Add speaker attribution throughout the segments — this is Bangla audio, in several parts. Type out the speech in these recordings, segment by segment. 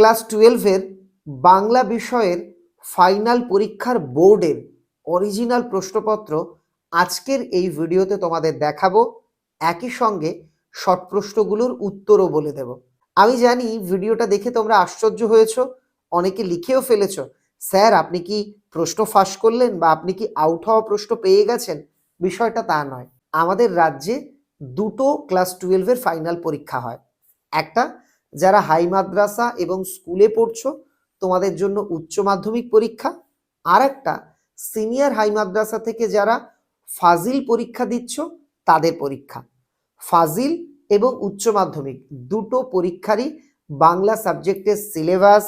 Speaker 1: ক্লাস টুয়েলভের বাংলা বিষয়ের ফাইনাল পরীক্ষার বোর্ডের অরিজিনাল প্রশ্নপত্র আজকের এই ভিডিওতে তোমাদের দেখাবো। একই সঙ্গে শর্ট প্রশ্নগুলোর উত্তরও বলে দেব। আমি জানি ভিডিওটা দেখে তোমরা আশ্চর্য হয়েছো, অনেকে লিখেও ফেলেছো। স্যার, আপনি কি প্রশ্ন ফাঁস করলেন বা আপনি কি আউট হওয়া প্রশ্ন পেয়ে গেছেন? বিষয়টা তা নয়। আমাদের রাজ্যে দুটো ক্লাস টুয়েলভের ফাইনাল পরীক্ষা হয়। একটা যারা হাই মাদ্রাসা এবং স্কুলে পড়ছো, তোমাদের জন্য উচ্চ মাধ্যমিক পরীক্ষা। আর একটা সিনিয়র হাই মাদ্রাসা থেকে যারা ফাজিল পরীক্ষা দিচ্ছ, তাদের পরীক্ষা। ফাজিল এবং উচ্চ মাধ্যমিক দুটো পরীক্ষারই বাংলা সাবজেক্টের সিলেবাস,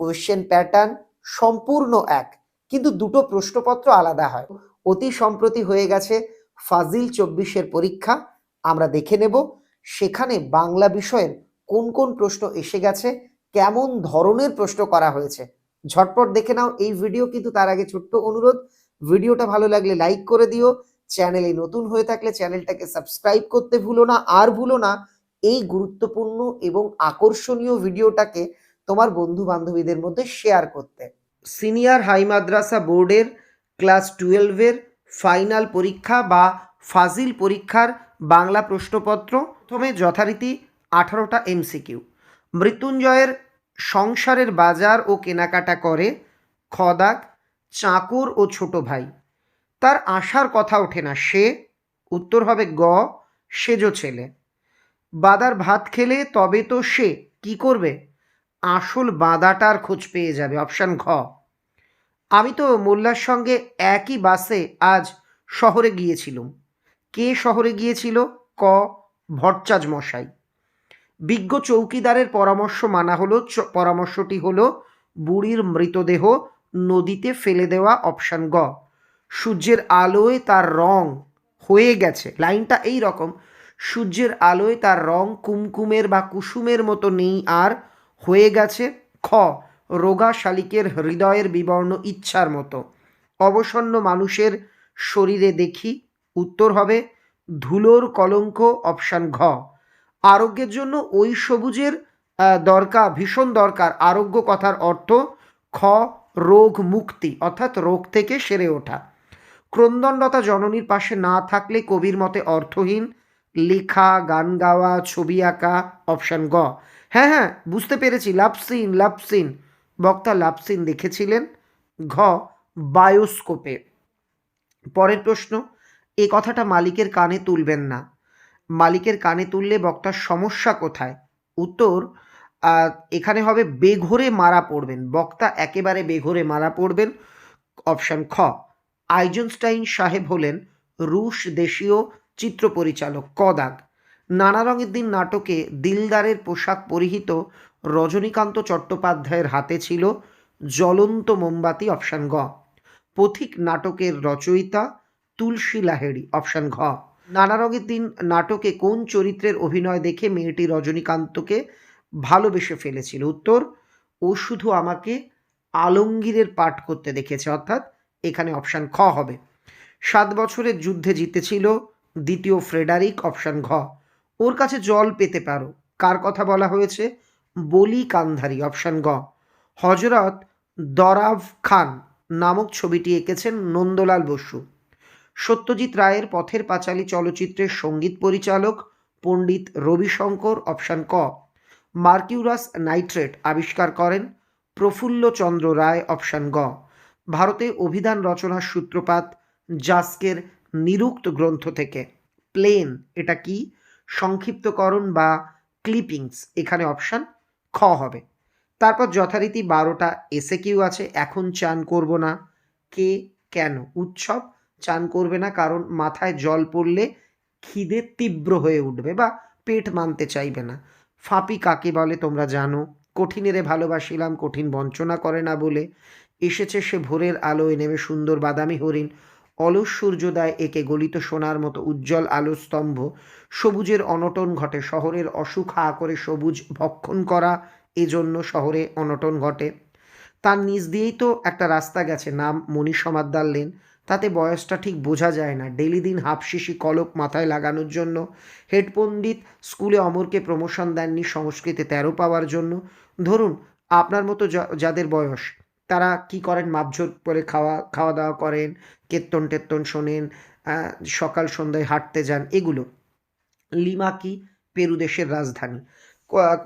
Speaker 1: কোয়েশ্চেন প্যাটার্ন সম্পূর্ণ এক, কিন্তু দুটো প্রশ্নপত্র আলাদা হয়। অতি সম্প্রতি হয়ে গেছে ফাজিল চব্বিশের পরীক্ষা, আমরা দেখে নেব। সেখানে বাংলা বিষয়ের কোন কোন প্রশ্ন এসে গেছে, কেমন ধরনের প্রশ্ন করা হয়েছে, ঝটপট দেখে নাও। এই ভিডিও কিন্তু তার আগে ছোট্ট অনুরোধ ভিডিওটা ভালো লাগলে লাইক করে দিও। চ্যানেলে নতুন হয়ে থাকলে চ্যানেলটাকে সাবস্ক্রাইব করতে ভুলো না। আর ভুলো না, এই গুরুত্বপূর্ণ এবং আকর্ষণীয় ভিডিওটাকে তোমার বন্ধু বান্ধবীদের মধ্যে শেয়ার করতে। সিনিয়র হাই মাদ্রাসা বোর্ডের ক্লাস টুয়েলভের ফাইনাল পরীক্ষা বা ফাজিল পরীক্ষার বাংলা প্রশ্নপত্র প্রথমে যথারীতি আঠারোটা এমসিকিউ। মৃত্যুঞ্জয়ের সংসারের বাজার ও কেনাকাটা করে খদাক, চাকর ও ছোট ভাই। তার আসার কথা ওঠে না, সে উত্তর হবে গ, সেজো ছেলে। বাদার ভাত খেলে তবে তো সে কি করবে? আসল বাদাটার খোঁজ পেয়ে যাবে, অপশান ঘ। আমি তো মোল্লার সঙ্গে একই বাসে আজ শহরে গিয়েছিলাম। কে শহরে গিয়েছিল? ক ভট্টাজ মশাই। বিজ্ঞ চৌকিদারের পরামর্শ মানা হলো পরামর্শটি হলো বুড়ির মৃতদেহ নদীতে ফেলে দেওয়া অপশান গ। সূর্যের আলোয় তার রং হয়ে গেছে। লাইনটা এই রকম, সূর্যের আলোয় তার রং কুমকুমের বা কুসুমের মতো নেই আর হয়ে গেছে। খ, রোগা শালিকের হৃদয়ের বিবর্ণ ইচ্ছার মতো। অবসন্ন মানুষের শরীরে দেখি, উত্তর হবে ধুলোর কলঙ্ক, অপশান ঘ। আরোগ্যের জন্য ওই সবুজের দরকার, ভীষণ দরকার। আরোগ্য কথার অর্থ খ, রোগ মুক্তি, অর্থাৎ রোগ থেকে সেরে ওঠা। ক্রন্দনরতা জননীর পাশে না থাকলে কবির মতে অর্থহীন, লেখা, গান গাওয়া, ছবি আঁকা, অপশান গ। হ্যাঁ হ্যাঁ বুঝতে পেরেছি। Love scene love scene. বক্তা লাভ সিন দেখেছিলেন। ঘ, বায়োস্কোপে। পরের প্রশ্ন, এ কথাটা মালিকের কানে তুলবেন না। মালিকের কানে তুললে বক্তার সমস্যা কোথায়? উত্তর এখানে হবে বেঘরে মারা পড়বেন। বক্তা একেবারে বেঘরে মারা পড়বেন। অপশান খ, আইজনস্টাইন সাহেব হলেন রুশ দেশীয় চিত্র পরিচালক কদাগ। নানা রঙের দিন নাটকে দিলদারের পোশাক পরিহিত রজনীকান্ত চট্টোপাধ্যায়ের হাতে ছিল জ্বলন্ত মোমবাতি, অপশান গ। পথিক নাটকের রচয়িতা তুলসী লাহেড়ি, অপশান ঘ। নানা রঙের দিন নাটকে কোন চরিত্রের অভিনয় দেখে মেয়েটি রজনীকান্তকে ভালোবেসে ফেলেছিল? উত্তর, ও শুধু আমাকে আলমগীরের পাঠ করতে দেখেছে, অর্থাৎ এখানে অপশান খ হবে। সাত বছরের যুদ্ধে জিতেছিল দ্বিতীয় ফ্রেডারিক, অপশান ঘ। ওর কাছে জল পেতে পারো। কার কথা বলা হয়েছে? বলি কান্ধারি, অপশান গ। হজরত দরাভ খান নামক ছবিটি এঁকেছেন নন্দলাল বসু। সত্যজিৎ রায়ের পথের পাঁচালী চলচ্চিত্রের সংগীত পরিচালক পণ্ডিত রবিশঙ্কর, অপশান ক। মার্কিউরাস নাইট্রেট আবিষ্কার করেন প্রফুল্ল চন্দ্র রায়, অপশান গ। ভারতে অভিধান রচনার সূত্রপাত জাস্কের নিরুক্ত গ্রন্থ থেকে। প্লেন, এটা কি? সংক্ষিপ্তকরণ বা ক্লিপিংস, এখানে অপশান খ হবে। তারপর যথারীতি বারোটা এসে কিউ আছে, এখন চান করব না। কে, কেন? উৎসব চান করবে না, কারণ মাথায় জল পড়লে খিদে তীব্র হয়ে উঠবে বা পেট মানতে চাইবে না। ফাঁপি কাকে বলে তোমরা জানো? কঠিনেরে ভালোবাসিলাম, কঠিন বঞ্চনা করে না বলে। এসেছে সে ভোরের আলোয়, নেমে সুন্দর বাদামি হরিণ। অলস সূর্যোদয় একে গলিত সোনার মতো উজ্জ্বল আলো স্তম্ভ। সবুজের অনটন ঘটে, শহরের অসুখ হা করে সবুজ ভক্ষণ করা এজন্য শহরে অনটন ঘটে। তার নিচ দিয়েই তো একটা রাস্তা গেছে, নাম মনীষ সমাদ্দার লেন। তাতে বয়সটা ঠিক বোঝা যায় না। ডেলি দিন হাফশিশি কলক মাথায় লাগানোর জন্য, হেড পণ্ডিত স্কুলে অমরকে প্রমোশন দেননি, সংস্কৃতে তেরো পাওয়ার জন্য। ধরুন, আপনার মতো যাদের বয়স, তারা কি করেন? মাপঝোর করে খাওয়া খাওয়া দাওয়া করেন কীর্তন টেত্তন শোনেন সকাল সন্ধ্যায় হাঁটতে যান, এগুলো। লিমা কি? পেরু দেশের রাজধানী।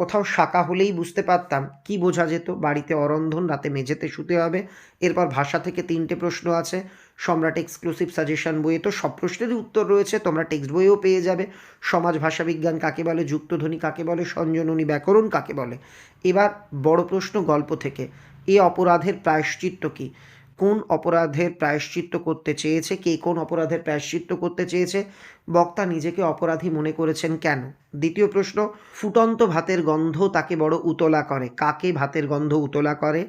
Speaker 1: কোথাও শাখা হলেই বুঝতে পারতাম, কি বোঝা যেত? বাড়িতে অরন্ধন, রাতে মেঝেতে শুতে হবে। এরপর ভাষা থেকে তিনটে প্রশ্ন আছে। সম্রাট এক্সক্লুসিভ সাজেশন বইয়ে তো সব প্রশ্নেরই উত্তর রয়েছে, তোমরা টেক্সট বইও পেয়ে যাবে। সমাজ, ভাষা, বিজ্ঞান কাকে বলে, যুক্তধ্বনি কাকে বলে, সঞ্জননী ব্যাকরণ কাকে বলে? এবার বড় প্রশ্ন গল্প থেকে, এ অপরাধের প্রায়শ্চিত্ত কি? কোন অপরাধের প্রায়শ্চিত্ত করতে চেয়েছে? কে কোন অপরাধের প্রায়শ্চিত্ত করতে চেয়েছে? বক্তা নিজেকে অপরাধী মনে করেছেন কেন? দ্বিতীয় প্রশ্ন, ফুটন্ত ভাতের গন্ধ তাকে বড় উতলা করে। কাকে ভাতের গন্ধ উতলা করে?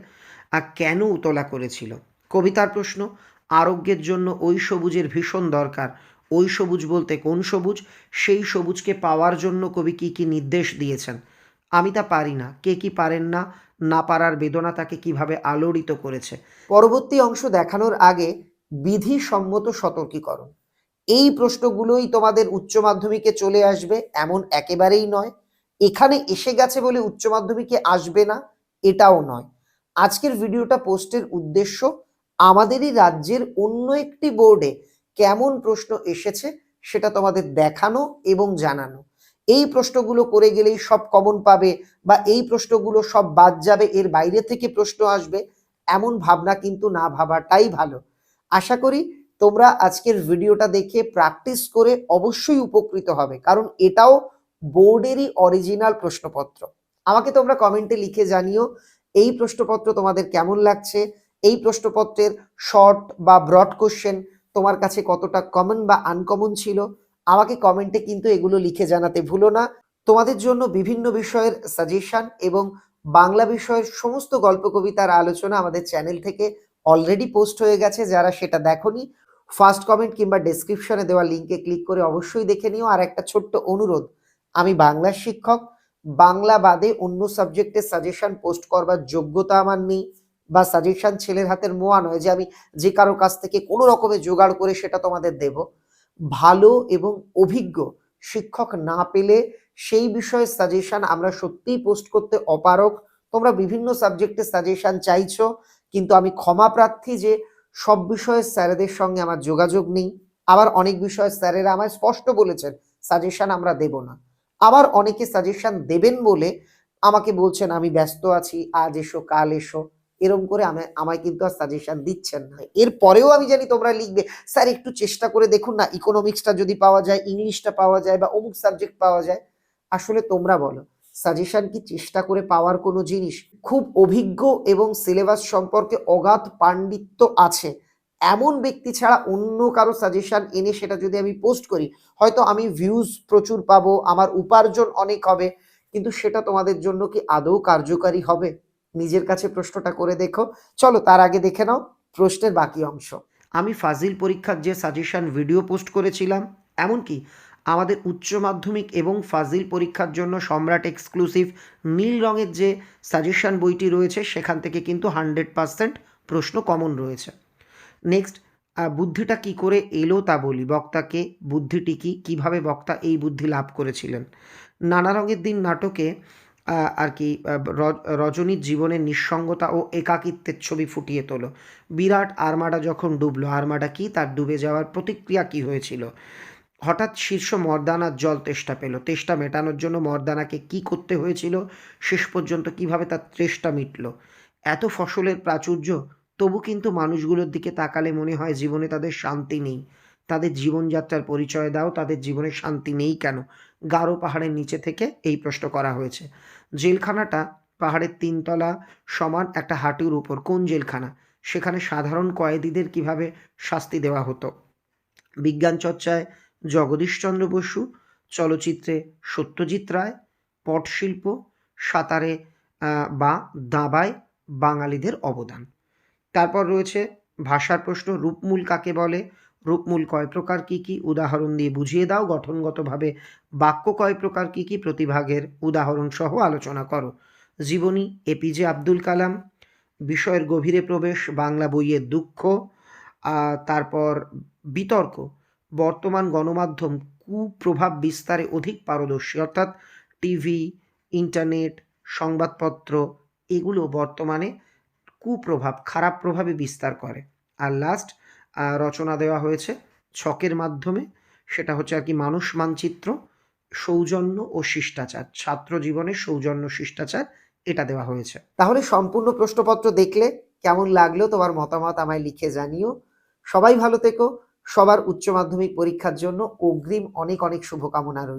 Speaker 1: আর কেন উতলা করেছিল? কবিতার প্রশ্ন আরোগ্যের জন্য ওই সবুজের ভীষণ দরকার। ওই সবুজ বলতে কোন সবুজ? সেই সবুজকে পাওয়ার জন্য কবি কি কি নির্দেশ দিয়েছেন? আমি তা পারি না। কে কি পারেন না? না পারার বেদনা তাকে কীভাবে আলোড়িত করেছে? পরবর্তী অংশ দেখানোর আগে বিধিসম্মত সতর্কীকরণ। এই প্রশ্নগুলোই তোমাদের উচ্চ মাধ্যমিকে চলে আসবে, এমন একেবারেই নয়। এখানে এসে গেছে বলে উচ্চ মাধ্যমিকে আসবে না, এটাও নয়। আজকের ভিডিওটা পোস্টের উদ্দেশ্য আমাদেরই রাজ্যের অন্য একটি বোর্ডে কেমন প্রশ্ন এসেছে সেটা তোমাদের দেখানো এবং জানানো। এই প্রশ্নগুলো করে গেলেই সব কমন পাবে বা এই প্রশ্নগুলো সব বাদ যাবে, এর বাইরে থেকে প্রশ্ন আসবে। এমন ভাবনা কিন্তু না ভাবাটাই ভালো। আশা করি তোমরা আজকের ভিডিওটা দেখে প্র্যাকটিস করে অবশ্যই উপকৃত হবে, কারণ এটাও বোর্ডেরই অরিজিনাল প্রশ্নপত্র। আমাকে তোমরা কমেন্টে লিখে জানিও, এই প্রশ্নপত্র তোমাদের কেমন লাগছে? এই প্রশ্নপত্রের শর্ট বা ব্রড কোশ্চেন তোমার কাছে কতটা কমন বা আনকমন ছিল? আমাকে কমেন্টে কিন্তু এগুলো লিখে জানাতে ভুলো না। তোমাদের জন্য বিভিন্ন বিষয়ের সাজেশন এবং বাংলা বিষয়ের সমস্ত গল্প, কবিতার আলোচনা আমাদের চ্যানেল থেকে অলরেডি পোস্ট হয়ে গেছে। যারা সেটা দেখোনি ফার্স্ট কমেন্ট কিংবা ডেসক্রিপশনে দেওয়া লিঙ্কে ক্লিক করে অবশ্যই দেখে নিও। আর একটা ছোট্ট অনুরোধ, আমি বাংলার শিক্ষক, বাংলা বাদে অন্য সাবজেক্টের সাজেশন পোস্ট করবার যোগ্যতা আমার নেই। বা সাজেশন ছেলের হাতের মোয়া নয় যে আমি যে কারও কাছ থেকে কোনো রকমে জোগাড় করে সেটা তোমাদের দেব। ভালো এবং অভিজ্ঞ শিক্ষক না পেলে সেই বিষয়ে সাজেশন আমরা সত্যিই পোস্ট করতে অপারক তোমরা বিভিন্ন সাবজেক্টের সাজেশন চাইছো, কিন্তু আমি ক্ষমা প্রার্থী যে সব বিষয়ে স্যারেদের সঙ্গে আমার যোগাযোগ নেই। আবার অনেক বিষয়ে স্যারেরা আমায় স্পষ্ট বলেছেন সাজেশন আমরা দেব না। আবার অনেকে সাজেশন দেবেন বলে আমাকে বলছেন, আমি ব্যস্ত আছি, আজ এসো, কাল এসো। এরম করে আমায় কিন্তু আর সাজেশন দিচ্ছেন না। এর পরেও আমি জানি তোমরা লিখবে, স্যার, একটু চেষ্টা করে দেখুন না ইকোনমিক্সটা যদি পাওয়া যায় ইংলিশটা পাওয়া যায় বা অমুক সাবজেক্ট পাওয়া যায়। আসলে তোমরা বলো সাজেশন কি চেষ্টা করে পাওয়ার কোনো জিনিস? খুব অভিজ্ঞ এবং সিলেবাস সম্পর্কে অগাধ পাণ্ডিত্য আছে। এমন ব্যক্তি ছাড়া অন্য কারও সাজেশন এনে সেটা যদি আমি পোস্ট করি, হয়তো আমি ভিউজ প্রচুর পাবো, আমার উপার্জন অনেক হবে, কিন্তু সেটা তোমাদের জন্য কি আদৌ কার্যকারী হবে? নিজের কাছে প্রশ্নটা করে দেখো। চলো তার আগে দেখে নাও প্রশ্নের বাকি অংশ। আমি ফাজিল পরীক্ষার যে সাজেশন ভিডিও পোস্ট করেছিলাম, এমনকি আমাদের উচ্চ মাধ্যমিক এবং ফাজিল পরীক্ষার জন্য সম্রাট এক্সক্লুসিভ নীল রঙের যে সাজেশন বইটি রয়েছে, সেখান থেকে কিন্তু হান্ড্রেড পার্সেন্ট প্রশ্ন কমন রয়েছে। নেক্সট বুদ্ধিটা কি করে এলো তা বলি। বক্তাকে, বুদ্ধিটি কি? কীভাবে বক্তা এই বুদ্ধি লাভ করেছিলেন? নানা রঙের দিন নাটকে আর কি রজনীর জীবনের নিঃসঙ্গতা ও একাকিত্বের ছবি ফুটিয়ে তোলো। বিরাট আর্মাডা যখন ডুবলো, আর্মাডা কি তার ডুবে যাওয়ার প্রতিক্রিয়া কি হয়েছিল? হঠাৎ শীর্ষ মর্দানার জল তেষ্টা পেল। তেষ্টা মেটানোর জন্য মর্দানাকে কি করতে হয়েছিল? শেষ পর্যন্ত কীভাবে তার তেষ্টা মিটল? এত ফসলের প্রাচুর্য, তবু কিন্তু মানুষগুলোর দিকে তাকালে মনে হয় জীবনে তাদের শান্তি নেই। তাদের জীবনযাত্রার পরিচয় দাও, তাদের জীবনে শান্তি নেই কেন? গারো পাহাড়ের নিচে থেকে এই প্রশ্ন করা হয়েছে। জেলখানাটা পাহাড়ের তিনতলা সমান একটা হাঁটুর উপর। কোন জেলখানা? সেখানে সাধারণ কয়েদিদের কীভাবে শাস্তি দেওয়া হতো? বিজ্ঞান চর্চায় জগদীশচন্দ্র বসু, চলচ্চিত্রে সত্যজিৎ রায় পটশিল্প সাঁতারে বা দাবায় বাঙালিদের অবদান। তারপর রয়েছে ভাষার প্রশ্ন, রূপমূল কাকে বলে? রূপমূল কয় প্রকার কি কি? উদাহরণ দিয়ে বুঝিয়ে দাও। গঠনগতভাবে বাক্য কয় প্রকার কি কি? প্রতিভাগের উদাহরণ সহ আলোচনা করো। জীবনী, এপিজে আব্দুল কালাম। বিষয়ের গভীরে প্রবেশ, বাংলা বইয়ের দুঃখ। তারপর বিতর্ক। বর্তমান গণমাধ্যম কুপ্রভাব বিস্তারে অধিক পারদর্শী। অর্থাৎ টিভি, ইন্টারনেট, সংবাদপত্র, এগুলো বর্তমানে কুপ্রভাব, খারাপ প্রভাবে বিস্তার করে। আর লাস্ট রচনা দেওয়া হয়েছে। ছকের মাধ্যমে সেটা হচ্ছে আর কি মানুষ মানচিত্র, সৌজন্য ও শিষ্টাচার, ছাত্র জীবনের সৌজন্য শিষ্টাচার এটা দেওয়া হয়েছে। তাহলে সম্পূর্ণ প্রশ্নপত্র দেখলে কেমন লাগল? তোমার মতামত আমায় লিখে জানিও। সবাই ভালো থেকো। সবার উচ্চ মাধ্যমিক পরীক্ষার জন্য অগ্রিম অনেক অনেক শুভকামনা রইল।